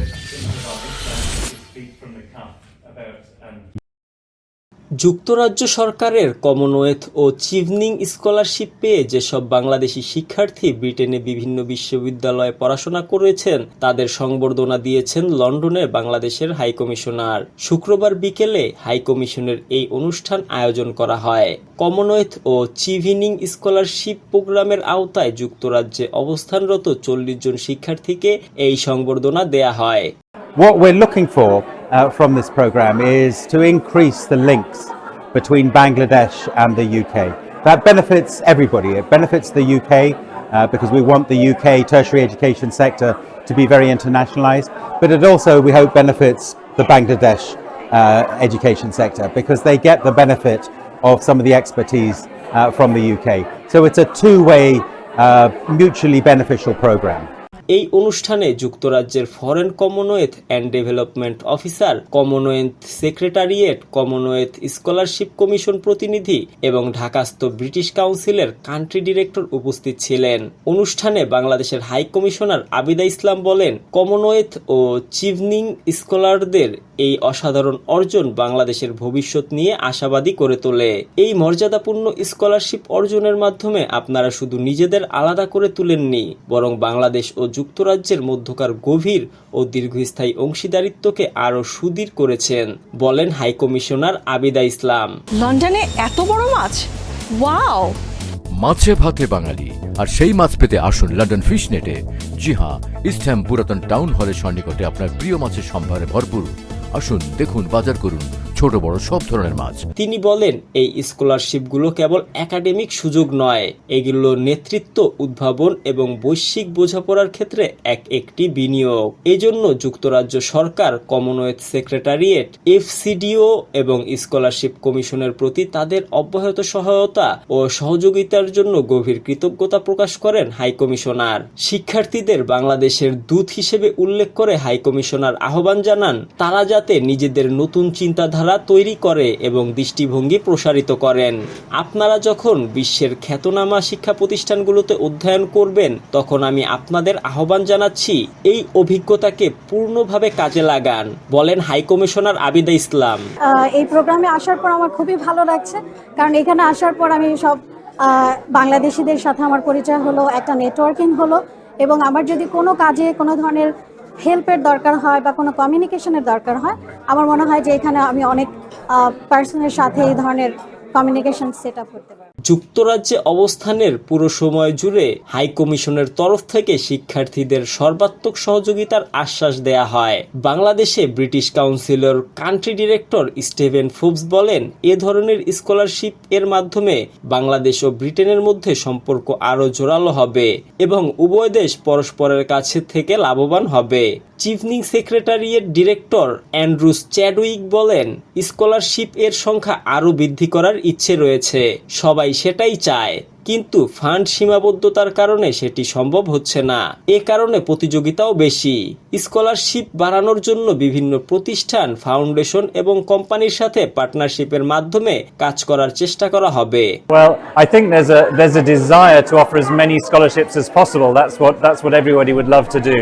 i think is about this time to speak from the CAF about um, যুক্তরাজ্য সরকারের Commonwealth ও Chevening scholarship পেয়ে যেসব বাংলাদেশি শিক্ষার্থী ব্রিটেনে বিভিন্ন বিশ্ববিদ্যালয়ে পড়াশোনা করেছেন, তাদের সংবর্ধনা দিয়েছেন লন্ডনে বাংলাদেশের হাইকমিশনার শুক্রবার বিকেলে হাইকমিশনের এই অনুষ্ঠান আয়োজন করা হয়। কমনওয়েলথ ও চিভিনিং স্কলারশিপ প্রোগ্রামের আওতায় যুক্তরাজ্যে অবস্থানরত চল্লিশ জন শিক্ষার্থীকে এই সংবর্ধনা দেয়া হয়। What we're looking for uh, from this program is to increase the links between Bangladesh and the UK. That benefits everybody. It benefits the UK uh, because we want the UK tertiary education sector to be very internationalized, but it also, we hope, benefits the Bangladesh uh, education sector because they get the benefit of some of the expertise uh, from the UK. So it's a two way, uh, mutually beneficial program. এই অনুষ্ঠানে যুক্তরাজ্যের foreign Commonwealth and development officer Commonwealth secretariat Commonwealth scholarship commission প্রতিনিধি এবং ঢাকাস্থ British কাউন্সিলের country director উপস্থিত ছিলেন। অনুষ্ঠানে বাংলাদেশের হাই কমিশনার আবিদা ইসলাম বলেন কমনওয়েলথ ও চিভনিং স্কলারদের এই অসাধারণ অর্জন বাংলাদেশের ভবিষ্যৎ নিয়ে আশাবাদী করে তোলে। এই মর্যাদাপূর্ণ স্কলারশিপ অর্জনের মাধ্যমে আপনারা শুধু নিজেদের আলাদা করে তুলেননি, বরং বাংলাদেশ ও যুক্তরাজ্যের মধ্যকার গভীর ও দীর্ঘস্থায়ী অংশীদারিত্বকে আরও সুদৃঢ় করেছেন বলেন হাইকমিশনার আবিদা ইসলাম। লন্ডনে এত বড় মাছ? ওয়াও! মাছে ভাতে বাঙালি আর সেই মাছ পেতে আসুন লন্ডন ফিশ নেটে জি হ্যাঁ ইস্ট হ্যাম পুরাতন টাউন হলের সন্নিকটে আপনার প্রিয় মাছের সম্ভারে ভরপুর। আসুন দেখুন বাজার করুন। ছোট বড় সব ধরনের মাছ। তিনি বলেন, এই স্কলারশিপগুলো কেবল একাডেমিক সুযোগ নয়, এগুলো নেতৃত্ব, উদ্ভাবন এবং বৈশ্বিক বোঝাপড়ার ক্ষেত্রে এক একটি বিনিয়োগ। এজন্য যুক্তরাজ্য সরকার কমনওয়েলথ সেক্রেটারিয়েট এফসিডিও এবং স্কলারশিপ কমিশনের প্রতি তাদের অব্যাহত সহায়তা ও সহযোগিতার জন্য গভীর কৃতজ্ঞতা প্রকাশ করেন হাইকমিশনার শিক্ষার্থীদের বাংলাদেশের দূত হিসেবে উল্লেখ করে হাইকমিশনার আহ্বান জানান, তারা যাতে নিজেদের নতুন চিন্তাধারা তৈরি করে এবং দৃষ্টিভঙ্গি প্রসারিত করেন। আপনারা যখন বিশ্বের খ্যাতনামা শিক্ষা প্রতিষ্ঠানগুলোতে অধ্যয়ন করবেন, তখন আমি আপনাদের আহ্বান জানাচ্ছি, এই অভিজ্ঞতাকে পূর্ণভাবে কাজে লাগান, বলেন হাইকমিশনার আবিদা ইসলাম। এই প্রোগ্রামে আসার পর আমার খুবই ভালো লাগছে, কারণ এখানে আসার পর আমি সব বাংলাদেশিদের সাথে আমার পরিচয় হলো, একটা নেটওয়ার্কিং হলো, এবং আমার যদি কোনো কাজে কোনো ধরনের হেল্পের দরকার হয় বা কোনো কমিউনিকেশনের দরকার হয়, আমার মনে হয় যে এখানে আমি অনেক পার্সনের সাথে এই ধরনের কমিউনিকেশন সেট আপ করতে যুক্তরাজ্যে অবস্থানের পুরো সময় জুড়ে হাই কমিশনের তরফ থেকে শিক্ষার্থীদের সর্বাত্মক সহযোগিতার আশ্বাস দেয়া হয়। বাংলাদেশে British councillor, country director Steven ফুবস বলেন, এ ধরনের স্কলারশিপ এর মাধ্যমে বাংলাদেশ ও ব্রিটেনের মধ্যে সম্পর্ক আরও জোরালো হবে এবং উভয় দেশ পরস্পরের কাছে থেকে লাভবান হবে। চিফনিং সেক্রেটারিয়েট ডিরেক্টর অ্যান্ড্রুস চ্যাডউইক বলেন স্কলারশিপ এর সংখ্যা আরও বৃদ্ধি করার ইচ্ছে রয়েছে। সবাই সেটাই চায়। কিন্তু ফান্ড সীমাবদ্ধতার কারণে সেটি সম্ভব হচ্ছে না এ কারণে প্রতিযোগিতাও বেশি স্কলারশিপ বাড়ানোর জন্য বিভিন্ন প্রতিষ্ঠান ফাউন্ডেশন এবং কোম্পানির সাথে পার্টনারশিপের মাধ্যমে কাজ করার চেষ্টা করা হবে Well, I think there's a there's a desire to offer as many scholarships as possible. That's what that's what everybody would love to do.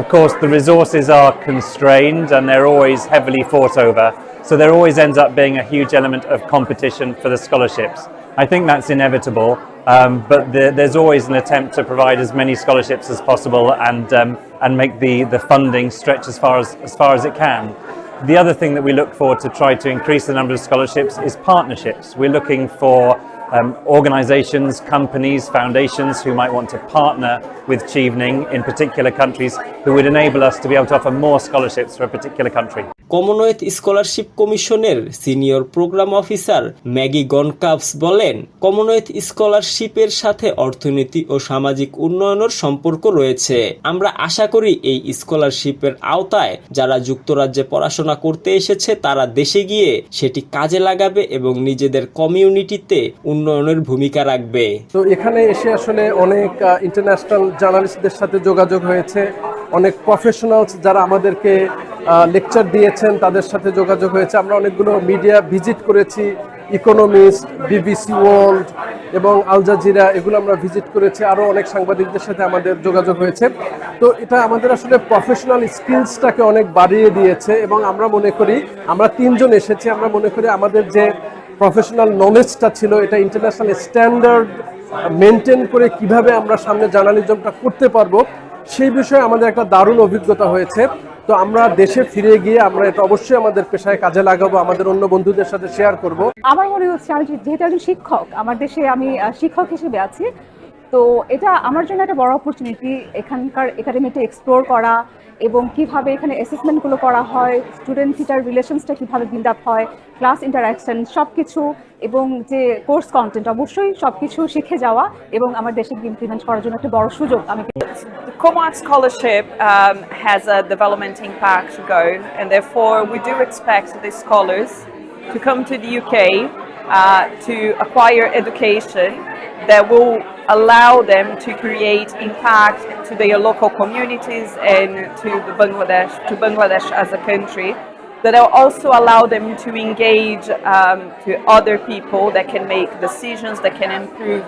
Of course, the resources are constrained and they're always heavily fought over. So there always ends up being a huge element of competition for the scholarships. I think that's inevitable, um, but the, there's always an attempt to provide as many scholarships as possible and um, and make the, the funding stretch as far as as far as it can. The other thing that we look for to try to increase the number of scholarships is partnerships. We're looking for um, organizations, companies, foundations who might want to partner with Chevening in particular countries who would enable us to be able to offer more scholarships for a particular country. Commonwealth scholarship কমিশনের senior programme officer Maggie গনকাভস বলেন commonwealth স্কলারশিপের সাথে অর্থনীতি ও সামাজিক উন্নয়নের সম্পর্ক রয়েছে আমরা আশা করি এই স্কলারশিপের আওতায় যারা যুক্তরাজ্যে পড়াশোনা করতে এসেছে তারা দেশে গিয়ে সেটি কাজে লাগাবে এবং নিজেদের কমিউনিটিতে উন্নয়নের ভূমিকা রাখবে। তো এখানে এসে আসলে অনেক ইন্টারন্যাশনাল জার্নালিস্টদের সাথে যোগাযোগ হয়েছে। অনেক প্রফেশনালস যারা আমাদেরকে লেকচার দিয়েছেন, তাদের সাথে যোগাযোগ হয়েছে। আমরা অনেকগুলো মিডিয়া ভিজিট করেছি ইকোনমিস্ট বিবিসি ওয়ার্ল্ড এবং আল জাজিরা এগুলো আমরা ভিজিট করেছি। আরও অনেক সাংবাদিকদের সাথে আমাদের যোগাযোগ হয়েছে। তো এটা আমাদের আসলে প্রফেশনাল স্কিলসটাকে অনেক বাড়িয়ে দিয়েছে এবং আমরা মনে করি, আমরা তিনজন এসেছি। আমরা মনে করি আমাদের যে প্রফেশনাল নলেজটা ছিল, এটা ইন্টারন্যাশনাল স্ট্যান্ডার্ড মেনটেন করে কীভাবে আমরা সামনে জার্নালিজমটা করতে পারব, সেই বিষয়ে আমাদের একটা দারুণ অভিজ্ঞতা হয়েছে। তো আমরা দেশে ফিরে গিয়ে আমরা এটা অবশ্যই আমাদের পেশায় কাজে লাগাবো, আমাদের অন্য বন্ধুদের সাথে শেয়ার করব। আমার মনে হচ্ছে আমি যেহেতু একজন শিক্ষক, আমার দেশে আমি শিক্ষক হিসেবে আছি তো এটা আমার জন্য একটা বড় অপরচুনিটি এখানকার একাডেমিতে এক্সপ্লোর করা এবং কীভাবে এখানে অ্যাসেসমেন্টগুলো করা হয় স্টুডেন্ট টিচার রিলেশনসটা কীভাবে বিল্ড আপ হয় ক্লাস ইন্টারাকশন সব কিছু এবং যে কোর্স কন্টেন্ট অবশ্যই সব কিছু শিখে যাওয়া এবং আমার দেশে ইমপ্লিমেন্ট করার জন্য একটা বড় সুযোগ আমি Comac Scholarship um, has a development impact goal, and therefore we do expect the scholars to come to the UK uh, to acquire education allow them to create impact to their local communities and to Bangladesh, to Bangladesh as a country. That will also allow them to engage um, to other people that can make decisions that can improve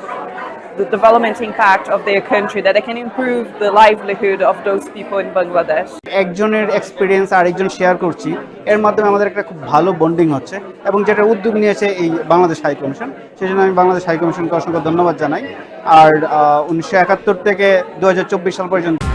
the development impact of their country, that they can improve the livelihood of those people in Bangladesh. একজনের experience আরেকজন share করছি এর মাধ্যমে আমাদের একটা খুব ভালো bonding হচ্ছে এবং যেটা উদ্যোগ নিয়েছে এই বাংলাদেশ হাই কমিশন সেই জন্য আমি বাংলাদেশ হাই কমিশনকে অসংখ্য ধন্যবাদ জানাই আর উনিশশো একাত্তর থেকে দু হাজার চব্বিশ সাল পর্যন্ত